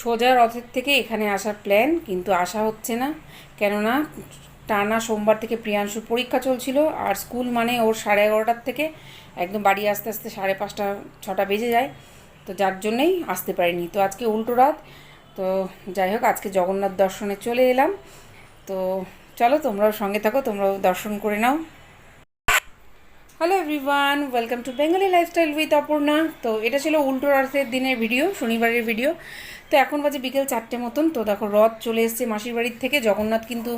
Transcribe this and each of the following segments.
সোজা রথের থেকে এখানে আসার প্ল্যান কিন্তু আসা হচ্ছে না। কেননা, টানা সোমবার থেকে প্রিয়াংশুর পরীক্ষা চলছিল, আর স্কুল মানে ওর সাড়ে এগারোটার থেকে একদম বাড়ি আসতে আসতে সাড়ে পাঁচটা, ছটা বেজে যায়। তো যার জন্যেই আসতে পারিনি। তো আজকে উল্টো রাত। তো যাই হোক, আজকে জগন্নাথ দর্শনে চলে এলাম। তো চলো, তোমরাও সঙ্গে থাকো, তোমরাও দর্শন করে নাও। Hello everyone welcome to Bengali lifestyle with Aparna তো এটা ছিল উল্টো রথের দিনের ভিডিও শনিবারের ভিডিও তো এখন বাজে বিকেল চারটে মতন। তো দেখো রথ চলে এসছে মাসির বাড়ির থেকে। জগন্নাথ কিন্তু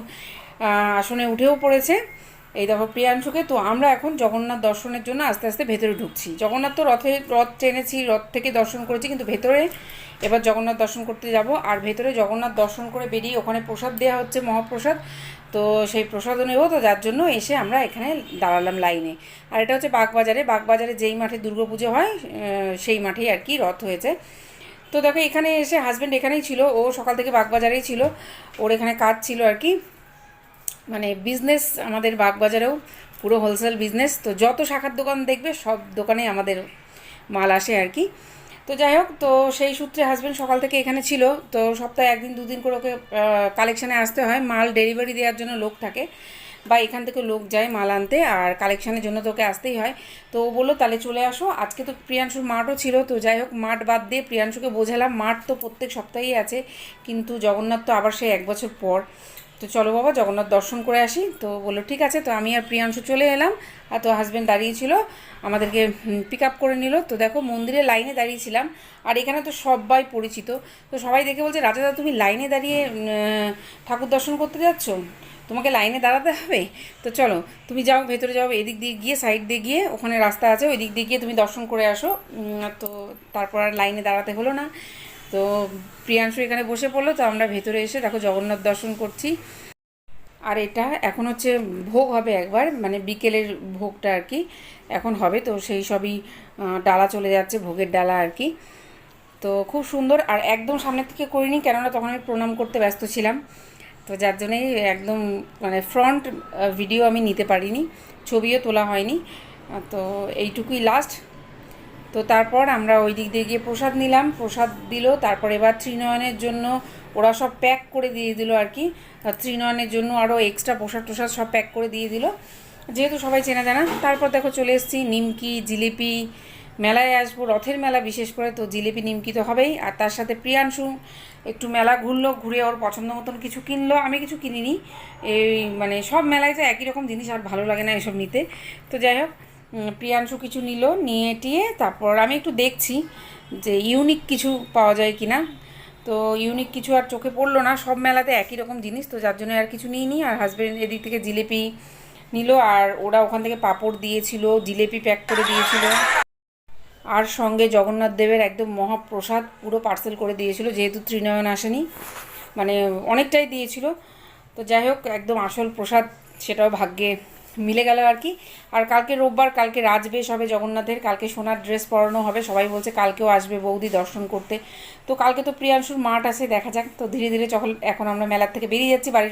আসনে উঠেও পড়েছে। এই দেখো প্রিয়াংশুকে, তো আমরা এখন জগন্নাথ দর্শনের জন্য আস্তে আস্তে ভেতরে ঢুকছি। জগন্নাথ তো রথে, রথ টেনেছি, রথ থেকে দর্শন করেছি, কিন্তু ভেতরে এবার জগন্নাথ দর্শন করতে যাব। আর ভেতরে জগন্নাথ দর্শন করে বেরিয়ে ওখানে প্রসাদ দেওয়া হচ্ছে, মহাপ্রসাদ। তো সেই প্রসাদও নেব, তো যার জন্য এসে আমরা এখানে দাঁড়ালাম লাইনে। আর এটা হচ্ছে বাগবাজারে। বাগবাজারে যেই মাঠে দুর্গাপুজো হয় সেই মাঠেই আর কি রথ হয়েছে। তো দেখো এখানে এসে হাজব্যান্ড এখানেই ছিল, ও সকাল থেকে বাগবাজারেই ছিল। ওর এখানে কাজ ছিল আর কি। মানে বিজনেস আমাদের বাগবাজারেও পুরো হোলসেল বিজনেস তো যত শাখার দোকান দেখবে সব দোকানে আমাদের মাল আসে আর কি। তো যাই হোক, তো সেই সূত্রে হাজব্যান্ড সকাল থেকে এখানে ছিল, তো সপ্তাহে একদিন দুদিন করে ওকে কালেকশানে আসতে হয়। মাল ডেলিভারি দেওয়ার জন্য লোক থাকে বা এখান থেকে লোক যায় মাল আনতে, আর কালেকশানের জন্য তোকে আসতেই হয়। তো ও বলল, তাহলে চলে আসো। আজকে তো প্রিয়াংশুর মাঠও ছিল, তো যাই হোক, মাঠ বাদ দিয়ে প্রিয়াংশুকে বোঝালাম। মাঠ তো প্রত্যেক সপ্তাহেই আছে, কিন্তু জগন্নাথ তো আবার সেই এক বছর পর। তো চলো বাবা, জগন্নাথ দর্শন করে আসি। তো বলল, ঠিক আছে। তো আমি আর প্রিয়াংশু চলে এলাম। আর তো হাজব্যান্ড দাঁড়িয়েছিল আমাদেরকে পিক আপ করে নিল। তো দেখো মন্দিরে লাইনে দাঁড়িয়েছিলাম আর এখানে তো সবাই পরিচিত। তো সবাই দেখে বলছে রাজাদা তুমি লাইনে দাঁড়িয়ে ঠাকুর দর্শন করতে যাচ্ছ? তোমাকে লাইনে দাঁড়াতে হবে? তো চলো, তুমি যাও, ভেতরে যাও, এদিক দিয়ে গিয়ে সাইড দিয়ে গিয়ে, ওখানে রাস্তা আছে ওই দিক দিয়ে গিয়ে তুমি দর্শন করে আসো। তো তারপর আর লাইনে দাঁড়াতে হলো না। তো প্রিয়াংশু এখানে বসে পড়ল, তো আমরা ভেতরে এসে দেখো জগন্নাথ দর্শন করছি। আর এটা এখন হচ্ছে ভোগ হবে একবার মানে বিকেলের ভোগটা আর কি, এখন হবে তো সেই সবই ডালা চলে যাচ্ছে, ভোগের ডালা আর কি। তো খুব সুন্দর, আর একদম সামনের থেকে করিনি, কেননা তখন আমি প্রণাম করতে ব্যস্ত ছিলাম। তো যার জন্যই একদম মানে ফ্রন্ট ভিডিও আমি নিতে পারিনি, ছবিও তোলা হয়নি। তো এইটুকুই লাস্ট তো তারপর আমরা ওই দিক দিয়ে গিয়ে প্রসাদ নিলাম, প্রসাদ দিল, তারপর এবার ত্রিনয়নের জন্য ওরা সব প্যাক করে দিয়ে দিল আর কি। ত্রিনয়নের জন্য আরও এক্সট্রা প্রসাদ টোসাদ সব প্যাক করে দিয়ে দিল। যেহেতু সবাই চেনা জানা, তারপর দেখো চলে এসেছি নিমকি, জিলিপি, মেলায় আসব, রথের মেলা বিশেষ করে, তো জিলিপি, নিমকি তো হবেই। আর তার সাথে প্রিয়াংশু, একটু মেলা ঘুরলো, ঘুরে ওর পছন্দ মতন কিছু কিনলো। আমি কিছু কিনিনি। এই মানে সব মেলায় তো একই রকম জিনিস আর ভালো লাগে না এসব নিতে। তো যাই হোক প্রিয়াংশু কিছু নিল, নিয়ে টিয়ে তারপর আমি একটু দেখছি যে ইউনিক কিছু পাওয়া যায় কিনা। তো ইউনিক কিছু আর চোখে পড়ল না, সব মেলাতে একই রকম জিনিস, তো যার জন্য আর কিছু নিইনি। আর হাজব্যান্ড এদিক থেকে জিলিপি নিল, আর ওরা ওখান থেকে পাঁপড় দিয়েছিল, জিলিপি প্যাক করে দিয়েছিল। আর সঙ্গে জগন্নাথ দেবের একদম মহাপ্রসাদ পুরো পার্সেল করে দিয়েছিল, যেহেতু ত্রিনয়ন আসেনি মানে অনেকটাই দিয়েছিল। তো যাই হোক, একদম আসল প্রসাদ, সেটাও ভাগ্যে মিলে গেল আর কি। আর কালকে রোববার, কালকে রাজবেশ হবে জগন্নাথের, কালকে সোনার ড্রেস পরানো হবে। সবাই বলছে কালকেও আসবে বৌদি দর্শন করতে। তো কালকে তো প্রিয়াংশুর মাঠ আছে, দেখা যাক। তো ধীরে ধীরে যখন এখন আমরা মেলার থেকে বেরিয়ে যাচ্ছি, বাড়ির